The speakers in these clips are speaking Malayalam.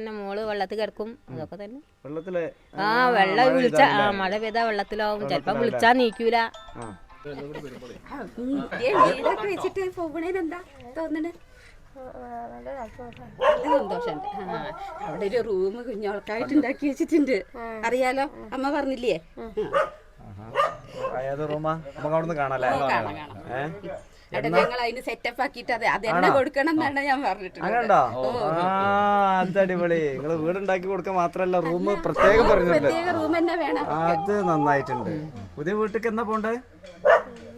പിന്നെ മോൾ വെള്ളത്തിൽ കിടക്കും. അതൊക്കെ തന്നെ. വെള്ളത്തിൽ ആ വെള്ളം വിളിച്ച ആ മഴ പെയ്താ വെള്ളത്തിലാവും. ചെലപ്പോ വിളിച്ചാ നീക്കൂല. വെച്ചിട്ട് പോകണേനെന്താ തോന്നണേ? സന്തോഷമുണ്ട്. അവിടെ ഒരു റൂം കുഞ്ഞോൾക്കായിട്ട് ഉണ്ടാക്കി വെച്ചിട്ടുണ്ട്. അറിയാലോ? അമ്മ പറഞ്ഞില്ലേ. ഏത് റൂമാ? നമുക്ക് അവിടുന്ന് കാണാല്ലേ ഞങ്ങൾ അതിന് സെറ്റപ്പ് ആക്കിയിട്ട് അത് അതെന്നെ എന്നെ കൊടുക്കണം എന്നാണ് ഞാൻ പറഞ്ഞിട്ടുള്ളത്. അങ്ങനെയുണ്ടോ? ആ അതടിപൊളി നിങ്ങൾ വീടുണ്ടാക്കി കൊടുക്കാൻ മാത്രല്ല റൂം പ്രത്യേകം പറഞ്ഞിട്ടുണ്ട്. പ്രത്യേക റൂം തന്നെ വേണം. അത് നന്നായിട്ടുണ്ട്. പുതിയ വീട്ടിക്ക് എന്നാ പോണ്ടേ?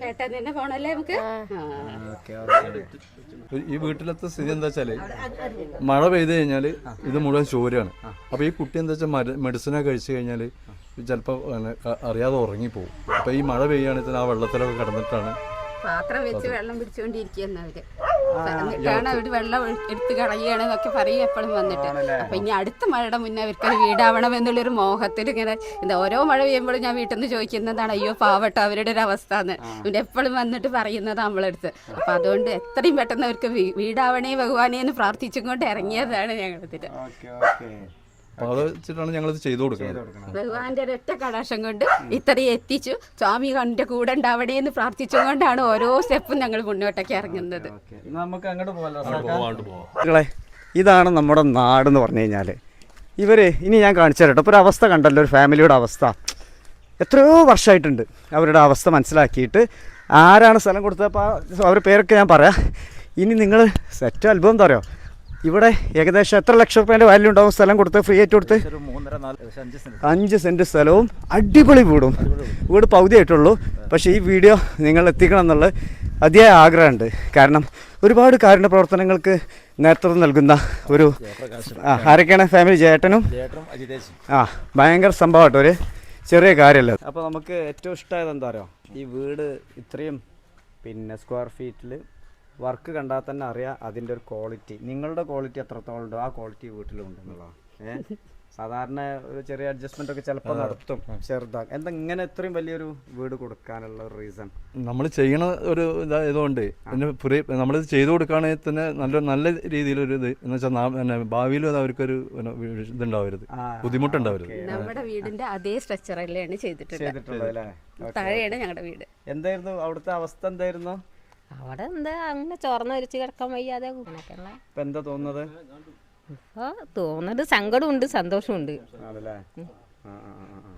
ഏട്ടാ തന്നെ പോണല്ലേ നമുക്ക്? ആ. ഓക്കെ ഈ വീട്ടിലത്തെ സ്ഥിതി എന്താ വെച്ചാൽ മഴ പെയ്ത് കഴിഞ്ഞാൽ ഇത് മുഴുവൻ ചോരാണ്. അപ്പൊ ഈ കുട്ടി എന്താ വെച്ചാൽ മെഡിസിനൊക്കെ കഴിച്ചു കഴിഞ്ഞാൽ ചിലപ്പോൾ അറിയാതെ ഉറങ്ങി പോകും അപ്പൊ ഈ മഴ പെയ്യുകയാണെങ്കിൽ ആ വെള്ളത്തിലൊക്കെ കിടന്നിട്ടാണ് പാത്രം വെച്ച് വെള്ളം പിടിച്ചുകൊണ്ടിരിക്കുന്ന അവർ. എന്നിട്ടാണ് അവർ വെള്ളം എടുത്ത് കളയുകയാണ് എന്നൊക്കെ പറയും എപ്പോഴും വന്നിട്ട്. അപ്പൊ ഇനി അടുത്ത മഴയുടെ മുന്നേ അവർക്ക് ഒരു വീടാവണം എന്നുള്ളൊരു മോഹത്തിൽ ഇങ്ങനെ എന്താ ഓരോ മഴ പെയ്യുമ്പോഴും ഞാൻ വീട്ടിൽ നിന്ന് ചോദിക്കുന്നതാണ് അയ്യോ പാവട്ടോ അവരുടെ ഒരു അവസ്ഥ എന്ന് പിന്നെ എപ്പോഴും വന്നിട്ട് പറയുന്നത് നമ്മളെടുത്ത്. അപ്പൊ അതുകൊണ്ട് എത്രയും പെട്ടെന്ന് അവർക്ക് വീടാവണേ ഭഗവാനേ എന്ന് പ്രാർത്ഥിച്ചും കൊണ്ട് ഇറങ്ങിയതാണ് ഞങ്ങളിതിൽ അപ്പൊ അത് വെച്ചിട്ടാണ് ഞങ്ങളിത് ചെയ്തു കൊടുക്കുന്നത്. ഭഗവാന്റെ ഒരൊറ്റ കടാക്ഷം കൊണ്ട് ഇത്രയും എത്തിച്ചു. സ്വാമി കണ്ടെ കൂടെ ഉണ്ടാവണേ എന്ന് പ്രാർത്ഥിച്ചുകൊണ്ടാണ് ഓരോ സ്റ്റെപ്പും ഞങ്ങൾ മുന്നോട്ടേക്ക് ഇറങ്ങുന്നത്. ഓക്കെ. നമുക്ക് അങ്ങോട്ട് പോകാം ഇതാണ് നമ്മുടെ നാട് എന്ന് പറഞ്ഞു കഴിഞ്ഞാൽ ഇവർ ഇനി ഞാൻ കാണിച്ചു തരട്ടെ ഇപ്പോൾ ഒരു അവസ്ഥ കണ്ടല്ലോ ഒരു ഫാമിലിയുടെ അവസ്ഥ. എത്രയോ വർഷമായിട്ടുണ്ട് അവരുടെ അവസ്ഥ മനസ്സിലാക്കിയിട്ട്. ആരാണ് സ്ഥലം കൊടുത്തത്? അപ്പൊ അവരുടെ പേരൊക്കെ ഞാൻ പറയാം. ഇനി നിങ്ങൾ സെറ്റ് അത്ഭുതം എന്താ പറയുക ഇവിടെ ഏകദേശം എത്ര ലക്ഷം റുപ്യേന്റെ വാല്യൂ ഉണ്ടാവും? സ്ഥലം കൊടുത്ത് ഫ്രീ ആയിട്ട് കൊടുത്ത്? അഞ്ച് സെന്റ്. സ്ഥലവും അടിപൊളി വീടും. വീട് പകുതി ആയിട്ടുള്ളൂ പക്ഷേ ഈ വീഡിയോ നിങ്ങൾ എത്തിക്കണം എന്നുള്ള അതിയായ ആഗ്രഹമുണ്ട്. കാരണം ഒരുപാട് കാരുണ്യ പ്രവർത്തനങ്ങൾക്ക് നേതൃത്വം നൽകുന്ന ഒരു ആ, ആരൊക്കെയാണ്? ഫാമിലി ചേട്ടനും ആ ഭയങ്കര സംഭവമാട്ടോ. ഒരു ചെറിയ കാര്യമല്ല? അപ്പോൾ നമുക്ക് ഏറ്റവും ഇഷ്ടമായത് എന്താ പറയുക ഈ വീട് ഇത്രയും പിന്നെ സ്ക്വയർ ഫീറ്റിൽ വർക്ക് കണ്ടാൽ തന്നെ അറിയാം അതിന്റെ ഒരു ക്വാളിറ്റി നിങ്ങളുടെ ക്വാളിറ്റി എത്രത്തോളം ഉണ്ടോ ആ ക്വാളിറ്റി വീട്ടിലുണ്ട് എന്നുള്ളതാണ് ഏഹ് സാധാരണ ഒരു ചെറിയ അഡ്ജസ്റ്റ്മെന്റ് ഒക്കെ ചിലപ്പോൾ നടത്തും. ചെറുതാ. എന്താ ഇങ്ങനെ ഇത്രയും വലിയൊരു വീട് കൊടുക്കാനുള്ള ഒരു റീസൺ നമ്മൾ ചെയ്യണ ഒരു ഇതുകൊണ്ട് പിന്നെ ഇത് ചെയ്തു കൊടുക്കുകയാണെങ്കിൽ തന്നെ നല്ല നല്ല രീതിയിലൊരു ഇത് എന്ന് വെച്ചാൽ പിന്നെ ഭാവിയിലും അത് അവർക്കൊരു ഇതുണ്ടാവരുത്. ബുദ്ധിമുട്ടുണ്ടാവരുത്. നമ്മുടെ വീടിന്റെ അതേ സ്ട്രക്ചറിലാണ് ചെയ്തിട്ടുള്ളത്. ചെയ്തിട്ടുള്ളത് അല്ലേ? താഴെയാണ് ഞങ്ങളുടെ വീട്. എന്തായിരുന്നു അവിടുത്തെ അവസ്ഥ എന്തായിരുന്നു? അവിടെ എന്താ? അങ്ങനെ ചോർന്ന് ഒരിച്ച് കിടക്കാൻ വയ്യാതെ അങ്ങനെയൊക്കെയുള്ള. ഇപ്പൊ എന്താ തോന്നുന്നത്? ഇപ്പൊ തോന്നുന്നത് സങ്കടമുണ്ട് സന്തോഷമുണ്ട്. ആണല്ലേ? ആ ആ ആ, ആ.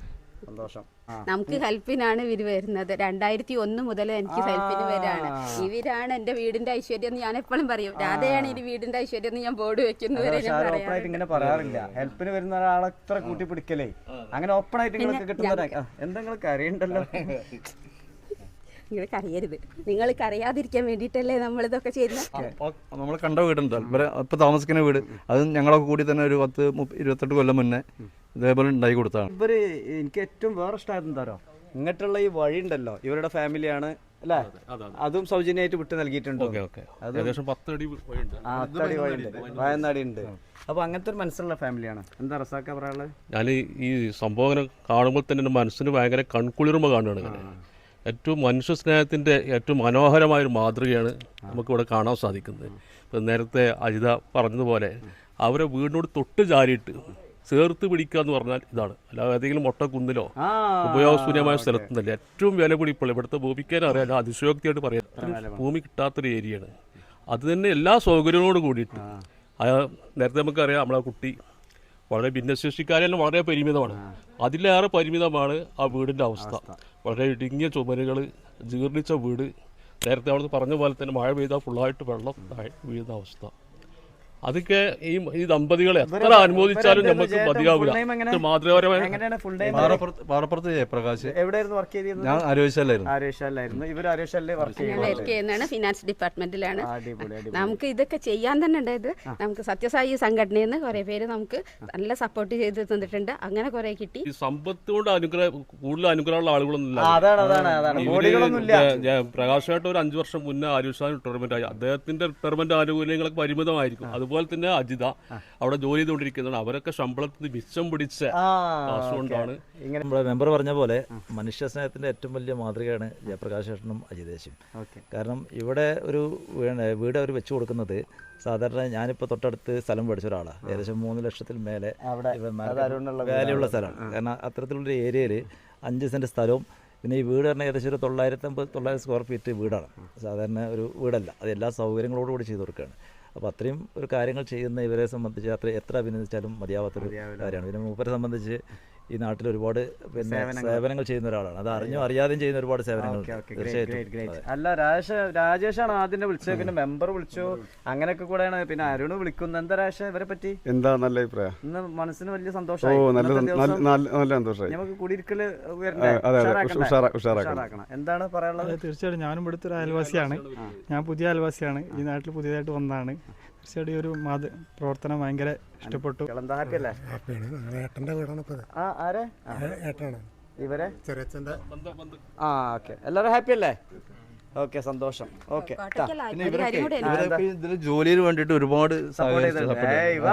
സന്തോഷം. ആ. നമുക്ക് ഹെൽപ്പിനാണ് ഇവർ വരുന്നത്. രണ്ടായിരത്തി ഒന്ന് മുതൽ എനിക്ക് ഹെൽപ്പിന് വരാണ്. ഇവരാണ് എന്റെ വീടിന്റെ ഐശ്വര്യം എന്ന് ഞാൻ എപ്പോഴും പറയും. രാധയാണ് ഇനി വീടിന്റെ ഐശ്വര്യം എന്ന് ഞാൻ ബോർഡ് വെക്കുന്നവരെ ഞാൻ ഓപ്പൺ പറയാം ആയിട്ട് ഇങ്ങനെ പറയാറില്ല. ഹെൽപ്പിന് വരുന്ന ഒരാളെ എത്ര കൂട്ടി പിടിക്കലേ അങ്ങനെ ഓപ്പൺ ആയിട്ട് നിങ്ങൾക്ക് കിട്ടുന്ന എന്താ നിങ്ങൾക്ക് അറിയരുത് നിങ്ങൾക്ക് അറിയാതിരിക്കാൻ വേണ്ടിയിട്ടല്ലേ നമ്മൾ ഇതൊക്കെ ചെയ്യുന്നത് നമ്മൾ കണ്ട വീടുണ്ട്. ഇവരെ ഇപ്പൊ താമസിക്കുന്ന വീട്. അത് ഞങ്ങളൊക്കെ കൂടി തന്നെ ഒരു പത്ത് ഇരുപത്തെട്ട് കൊല്ലം മുന്നേ ഇതേപോലെ ഉണ്ടായി കൊടുത്താണ്. ഇവർ എനിക്ക് ഏറ്റവും വേറെ ഇഷ്ടമായിരുന്നു ഇങ്ങോട്ടുള്ള ഈ വഴി ഉണ്ടല്ലോ. ഇവരുടെ ഫാമിലിയാണ് അല്ലേ? അതും സൗജന്യമായിട്ട് വിട്ടു നൽകിയിട്ടുണ്ട്? പത്തടി വഴിയുണ്ട്. വായനാടി ഉണ്ട് അപ്പൊ അങ്ങനത്തെ ഒരു മനസ്സിലുള്ള ഫാമിലിയാണ് എന്താ റസാക്ക പറയാനുള്ളത്? ഞാൻ ഈ സംഭവം കാണുമ്പോൾ തന്നെ എന്റെ മനസ്സിന് ഭയങ്കര കൺകുളിർമ കാണുകയാണ് ഏറ്റവും മനുഷ്യ സ്നേഹത്തിന്റെ ഏറ്റവും മനോഹരമായൊരു മാതൃകയാണ് നമുക്കിവിടെ കാണാൻ സാധിക്കുന്നത്. ഇപ്പം നേരത്തെ അജിത പറഞ്ഞതുപോലെ അവരെ വീടിനോട് തൊട്ട് ചാരിയിട്ട് ചേർത്ത് പിടിക്കുക എന്ന് പറഞ്ഞാൽ ഇതാണ്. അല്ലാതെ ഏതെങ്കിലും മൊട്ടക്കുന്നിലോ ആ ഉപയോഗശൂന്യമായ സ്ഥലത്തുനിന്നല്ല. ഏറ്റവും വില കൂടി ഇപ്പോൾ ഇവിടുത്തെ ഭൂമിക്കാൻ അറിയാം. ഞാൻ അതിശയോക്തിയായിട്ട് പറയാം. ഭൂമി കിട്ടാത്തൊരു ഏരിയയാണ്. അത് തന്നെ എല്ലാ സൗകര്യങ്ങളോട് കൂടിയിട്ട് നേരത്തെ നമുക്കറിയാം നമ്മളെ കുട്ടി വളരെ ഭിന്നശേഷിക്കാരെല്ലാം വളരെ പരിമിതമാണ്. അതിലേറെ പരിമിതമാണ് ആ വീടിന്റെ അവസ്ഥ. വളരെ ഇടുങ്ങിയ ചുമരുകൾ ജീർണിച്ച വീട് നേരത്തെ അവിടുന്ന് പറഞ്ഞ പോലെ തന്നെ മഴ പെയ്താൽ ഫുള്ളായിട്ട് വെള്ളം വീഴുന്ന അവസ്ഥ. അതൊക്കെ ഈ ഈ ദമ്പതികളെ എത്ര അനുമോദിച്ചാലും നമുക്ക് മതിയാവില്ല മാതൃകാപരമായ പാറപ്പുറത്ത് ജയപ്രകാശ് എവിടെയായിരുന്നു വർക്ക് ചെയ്തിരുന്നത്? ഞാൻ ആരോഗ്യശാലായിരുന്നു ആര്യേഷാലായിരുന്നു ഇവർ ആര്യേഷാലിലെ വർക്ക് ചെയ്യുന്നതാണ് ഫിനാൻസ് ഡിപ്പാർട്ട്മെന്റിലാണ് നമുക്ക് ഇതൊക്കെ ചെയ്യാൻ തന്നെ ഉണ്ടായത് നമുക്ക് സത്യസായി സംഘടനയിൽ നിന്ന് കുറെ പേര് നമുക്ക് നല്ല സപ്പോർട്ട് ചെയ്ത് തന്നിട്ടുണ്ട്. അങ്ങനെ കുറെ കിട്ടി. ഈ സമ്പത്ത് കൊണ്ട് അനുഗ്രഹം കൂടുതൽ അനുഗ്രഹമുള്ള ആളുകളൊന്നും ഇല്ല പ്രകാശമായിട്ട് ഒരു അഞ്ചു വർഷം മുന്നേ ആയുഷ്മാൻ റിട്ടയർമെന്റ് ആയി. അദ്ദേഹത്തിന്റെ റിട്ടയർമെന്റ് ആനുകൂല്യങ്ങളൊക്കെ പരിമിതമായിരിക്കും. അതുപോലെ അതുപോലെ തന്നെ അജിത അവിടെ ജോലി ചെയ്തുകൊണ്ടിരിക്കുന്നതാണ്. അവരൊക്കെ ശമ്പളത്തിൽ മിച്ചം പിടിച്ച കാശുകൊണ്ടാണ് ഇങ്ങനെ നമ്മുടെ മെമ്പർ പറഞ്ഞ പോലെ മനുഷ്യ സ്നേഹത്തിന്റെ ഏറ്റവും വലിയ മാതൃകയാണ് ജയപ്രകാശ് ഏട്ടനും അജിതേശും. ഓക്കെ. കാരണം ഇവിടെ ഒരു വീട് അവർ വെച്ചു കൊടുക്കുന്നത് സാധാരണ ഞാനിപ്പോൾ തൊട്ടടുത്ത് സ്ഥലം മേടിച്ച ഒരാളാണ് ഏകദേശം മൂന്ന് ലക്ഷത്തിൽ മേലെ വാല്യുള്ള സ്ഥലമാണ്. കാരണം അത്തരത്തിലുള്ള ഏരിയയിൽ അഞ്ച് സെന്റ് സ്ഥലവും പിന്നെ ഈ വീട് പറഞ്ഞാൽ ഏകദേശം ഒരു തൊള്ളായിരത്തമ്പത് തൊള്ളായിരം സ്ക്വയർ ഫീറ്റ് വീടാണ്. സാധാരണ ഒരു വീടല്ല. അത് എല്ലാ സൗകര്യങ്ങളോടുകൂടി ചെയ്തു കൊടുക്കുകയാണ്. അപ്പോൾ അത്രയും ഒരു കാര്യങ്ങൾ ചെയ്യുന്ന ഇവരെ സംബന്ധിച്ച് അത്ര എത്ര അഭിനന്ദിച്ചാലും മതിയാവാത്തൊരു കാര്യമാണ്. പിന്നെ മൂപ്പരെ സംബന്ധിച്ച് ഈ നാട്ടിൽ ഒരുപാട് പിന്നെ സേവനങ്ങൾ. ചെയ്യുന്ന ഒരാളാണ്. അത് അറിഞ്ഞോ അറിയാതെയും ചെയ്യുന്ന ഒരുപാട് സേവനങ്ങൾ തീർച്ചയായിട്ടും. അല്ല രാജേഷ് രാജേഷാണ് ആദ്യം വിളിച്ചത്. പിന്നെ മെമ്പർ വിളിച്ചു. അങ്ങനെയൊക്കെ കൂടെയാണ്. പിന്നെ അരുണ് വിളിക്കുന്നത് എന്താ രാജ ഇവരെ പറ്റി? എന്താ നല്ല അഭിപ്രായം? ഇന്ന് മനസ്സിന് വലിയ ഓ സന്തോഷമായി നല്ല നമുക്ക് കുടിയിരിക്കൽ ഉഷാറാക്കണം. എന്താണ് പറയാനുള്ളത്? തീർച്ചയായിട്ടും. ഞാനും ഇവിടുത്തെ ഒരു അയൽവാസിയാണ്. ഞാൻ പുതിയ അയൽവാസിയാണ്. ഈ നാട്ടിൽ പുതിയതായിട്ട് വന്നതാണ്. തീർച്ചയായിട്ടും ഈ ഒരു മാത പ്രവർത്തനം ഭയങ്കര ഇഷ്ടപ്പെട്ടു. ഏട്ടന്റെ വീടാണ് ആരെ? ഇവരെ ആ ഓക്കെ. എല്ലാവരും ഹാപ്പി അല്ലേ? ഓക്കെ സന്തോഷം. ഓക്കെ പിന്നെ ഇവരൊക്കെ ഇവരൊക്കെ ഇതിൽ ജോലിയിൽ വേണ്ടിയിട്ട് ഒരുപാട് സഹകരിച്ചു, support ചെയ്തു.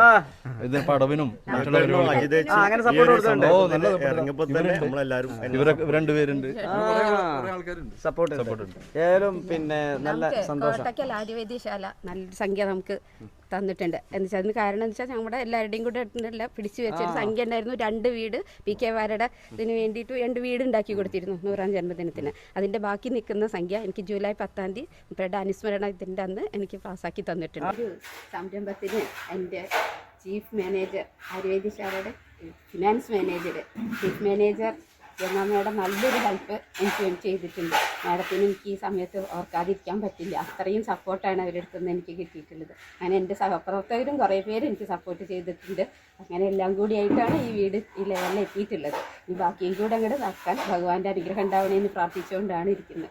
ഇത് പടവിനും മറ്റുള്ള. അങ്ങനെ സപ്പോർട്ട് കൊടുക്കുന്നുണ്ട് ഓ നല്ല support. ഇറങ്ങിയപ്പോൾ തന്നെ നമ്മളെല്ലാവരും ഇവരൊക്കെ ഇവർ രണ്ടുപേരുണ്ട് സപ്പോർട്ട് സപ്പോർട്ട് ഏതായാലും പിന്നെ നല്ല സന്തോഷം. കോട്ടയ്ക്കൽ നല്ല നല്ലൊരു സംഖ്യ നമുക്ക് തന്നിട്ടുണ്ട്. എന്ന് വെച്ചാൽ അതിന് കാരണം എന്ന് വെച്ചാൽ നമ്മുടെ എല്ലാവരുടെയും കൂടെ എല്ലാം പിടിച്ചു വെച്ച ഒരു സംഖ്യ ഉണ്ടായിരുന്നു. രണ്ട് വീട് പി കെ വാരയുടെ ഇതിന് വേണ്ടിയിട്ട് രണ്ട് വീട് ഉണ്ടാക്കി കൊടുത്തിരുന്നു നൂറാം ജന്മദിനത്തിന്. അതിന്റെ ബാക്കി നിൽക്കുന്ന സംഖ്യ എനിക്ക് ജൂലൈ പത്താം തീയതി ഇവരുടെ അനുസ്മരണ ഇതിന്റെ അന്ന് എനിക്ക് പാസ്സാക്കി തന്നിട്ടുണ്ട്. ഒരു സംരംഭത്തിന് എന്റെ ചീഫ് മാനേജർ ആയുർവേദശാലയുടെ ഫിനാൻസ് മാനേജർ ചീഫ് മാനേജർ ജനമ്മയുടെ നല്ലൊരു ഹെൽപ്പ് എനിക്ക് വേണ്ടി ചെയ്തിട്ടുണ്ട്. മാഡത്തിന് എനിക്ക് ഈ സമയത്ത് ഓർക്കാതിരിക്കാൻ പറ്റില്ല. അത്രയും സപ്പോർട്ടാണ് അവരുടെ നിന്ന് എനിക്ക് കിട്ടിയിട്ടുള്ളത്. അങ്ങനെ എന്റെ സഹപ്രവർത്തകരും കുറേ പേര് എനിക്ക് സപ്പോർട്ട് ചെയ്തിട്ടുണ്ട്. അങ്ങനെ എല്ലാം കൂടി ആയിട്ടാണ് ഈ വീട് ഈ ലെവലിൽ എത്തിയിട്ടുള്ളത്. ഈ ബാക്കിയും കൂടെ അങ്ങോട്ട് നടക്കാൻ ഭഗവാന്റെ അനുഗ്രഹം ഉണ്ടാവണേന്ന് പ്രാർത്ഥിച്ചുകൊണ്ടാണ് ഇരിക്കുന്നത്.